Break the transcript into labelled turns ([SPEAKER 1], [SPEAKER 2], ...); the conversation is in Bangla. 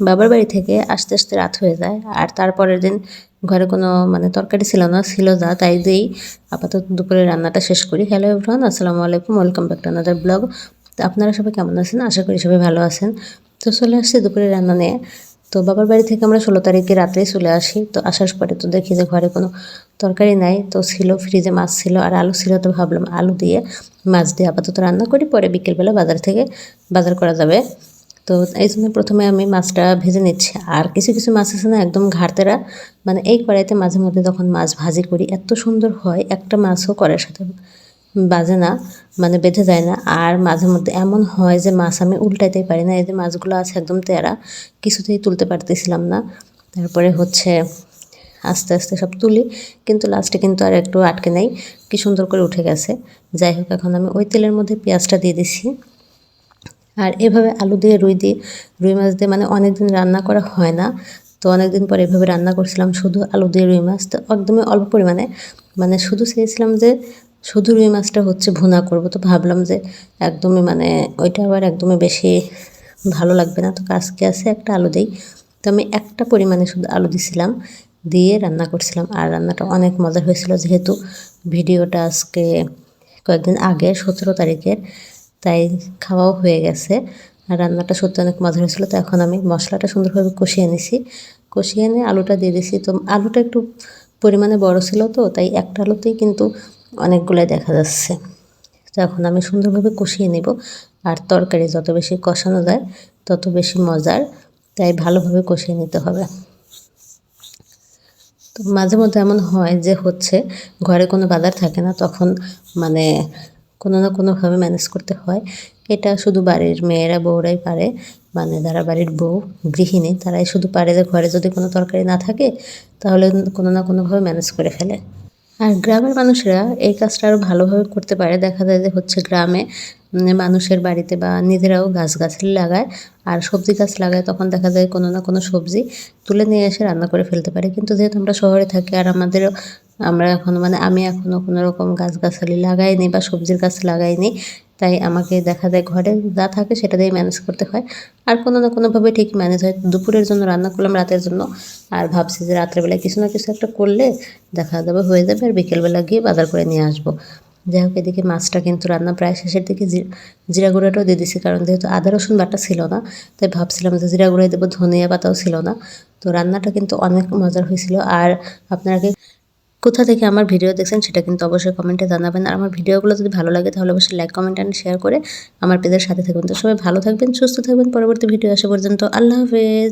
[SPEAKER 1] বাবার বাড়ি থেকে আসতে আসতে রাত হয়ে যায়। আর তারপরের দিন ঘরে কোনো মানে তরকারি ছিল না, ছিল যা, তাই দিয়েই আপাতত দুপুরে রান্নাটা শেষ করি। হ্যালো এভরান আসসালামু আলাইকুম welcome back to another blog তো আপনারা সবাই কেমন আছেন? আশা করি সবাই ভালো আছেন। তো চলে আসছি দুপুরে রান্না নিয়ে। তো বাবার বাড়ি থেকে আমরা ষোলো তারিখে রাত্রেই চলে আসি। তো আসার পরে তো দেখি যে ঘরে কোনো তরকারি নাই। তো ছিল ফ্রিজে মাছ ছিল আর আলু ছিল, তো ভাবলাম আলু দিয়ে মাছ দিয়ে আপাতত রান্না করি। পরে বিকেলবেলা বাজার থেকে বাজার করা যাবে। তো এই জন্য প্রথমে আমি মাছটা ভেজে নিচ্ছি। আর কিছু কিছু মাছ আছে না, একদম ঘাড়তেরা মানে এই কড়াইতে মাঝে মধ্যে তখন মাছ ভাজি করি, এত সুন্দর হয়, একটা মাছও করার সাথে বাজে না মানে বেঁধে যায় না। আর মাঝে মধ্যে এমন হয় যে মাছ আমি উল্টাইতেই পারি না, এই যে মাছগুলো আছে একদম তেরা, কিছুতেই তুলতে পারতেছিলাম না। তারপরে হচ্ছে আস্তে আস্তে সব তুলি, কিন্তু লাস্টে কিন্তু আর একটু আটকে নেই, কি সুন্দর করে উঠে গেছে। যাই হোক, এখন আমি ওই তেলের মধ্যে পেঁয়াজটা দিয়ে দিছি। আর এভাবে আলু দিয়ে রুই দিয়ে, রুই মাছ দিয়ে মানে অনেক দিন রান্না করা হয় না। তো অনেক দিন পর এভাবে রান্না করছিলাম শুধু আলু দিয়ে রুই মাছ। তো একদমই অল্প পরিমাণে মানে শুধু চেয়েছিলাম যে শুধু রুই মাছটা হচ্ছে ভুনা করব। তো ভাবলাম যে একদমই মানে ওইটা আবার একদমই বেশি ভালো লাগবে না। তো আজকে আছে একটা আলু দিই। তো আমি একটা পরিমাণে শুধু আলু দিছিলাম, দিয়ে রান্না করছিলাম। আর রান্নাটা অনেক মজার হয়েছিল যেহেতু ভিডিওটা আজকে কয়েকদিন আগে, সতেরো তারিখের। তাই খাওয়াও হয়ে গেছে। আর রান্নাটা সত্যি অনেক মজা হয়েছিল, তো এখন আমি মশলাটা সুন্দরভাবে কষিয়ে নিছি। কষিয়ে এনে আলুটা দিয়ে দিছি। তো আলুটা একটু পরিমাণে বড় ছিল তো, তাই একটা আলুতেই কিন্তু অনেকগুলোই দেখা যাচ্ছে। তো এখন আমি সুন্দরভাবে কষিয়ে নেব। আর তরকারি যত বেশি কষানো যায়, তত বেশি মজার, তাই ভালোভাবে কষিয়ে নিতে হবে। তো মাঝে মধ্যে এমন হয় যে হচ্ছে ঘরে কোনো বাজার থাকে না, তখন মানে কোনো না কোনোভাবে ম্যানেজ করতে হয়। এটা শুধু বাড়ির মেয়েরা, বউরাই পারে মানে যারা বাড়ির বউ, গৃহিণী, তারাই শুধু পারে যে ঘরে যদি কোনো তরকারি না থাকে, তাহলে কোনো না কোনোভাবে ম্যানেজ করে ফেলে। আর গ্রামের মানুষরা এই কাজটা আরও ভালোভাবে করতে পারে। দেখা যায় যে হচ্ছে গ্রামে মানুষের বাড়িতে বা নিজেরাও গাছগাছালি লাগায়, আর সবজি গাছ লাগায়, তখন দেখা যায় কোনো না কোনো সবজি তুলে নিয়ে এসে রান্না করে ফেলতে পারে। কিন্তু যেহেতু আমরা শহরে থাকি, আর আমাদেরও আমরা এখনও মানে আমি এখনও কোনো রকম গাছগাছালি লাগাইনি বা সবজির গাছ লাগাইনি তাই আমাকে দেখা যায় ঘরে যা থাকে সেটা দিয়ে ম্যানেজ করতে হয়। আর কোনো না কোনোভাবে ঠিক ম্যানেজ হয়। দুপুরের জন্য রান্না করলাম রাতের জন্য। আর ভাবছি যে রাত্রেবেলায় কিছু না কিছু একটা করলে দেখা যাবে হয়ে যাবে আর বিকেলবেলা গিয়ে বাজার করে নিয়ে আসব। যাই হোক, এদিকে মাছটা কিন্তু রান্না প্রায় শেষের দিকে জিরা গুঁড়াটাও দিয়ে দিছি। কারণ যেহেতু আদা, রসুন বাটা ছিল না, তাই ভাবছিলাম যে জিরা গুঁড়াই দেবো, ধনিয়া পাতাও ছিল না। তো রান্নাটা কিন্তু অনেক মজার হয়েছিল। আর আপনারা কোথা থেকে আমার ভিডিও দেখছেন সেটা কিন্তু অবশ্যই কমেন্টে জানাবেন। আর আমার ভিডিওগুলো যদি ভালো লাগে তাহলে অবশ্যই লাইক কমেন্ট অ্যান্ড শেয়ার করে আমার পেজের সাথে থাকবেন। তো সবাই ভালো থাকবেন, সুস্থ থাকবেন। পরবর্তী ভিডিও আসা পর্যন্ত আল্লাহ হাফেজ।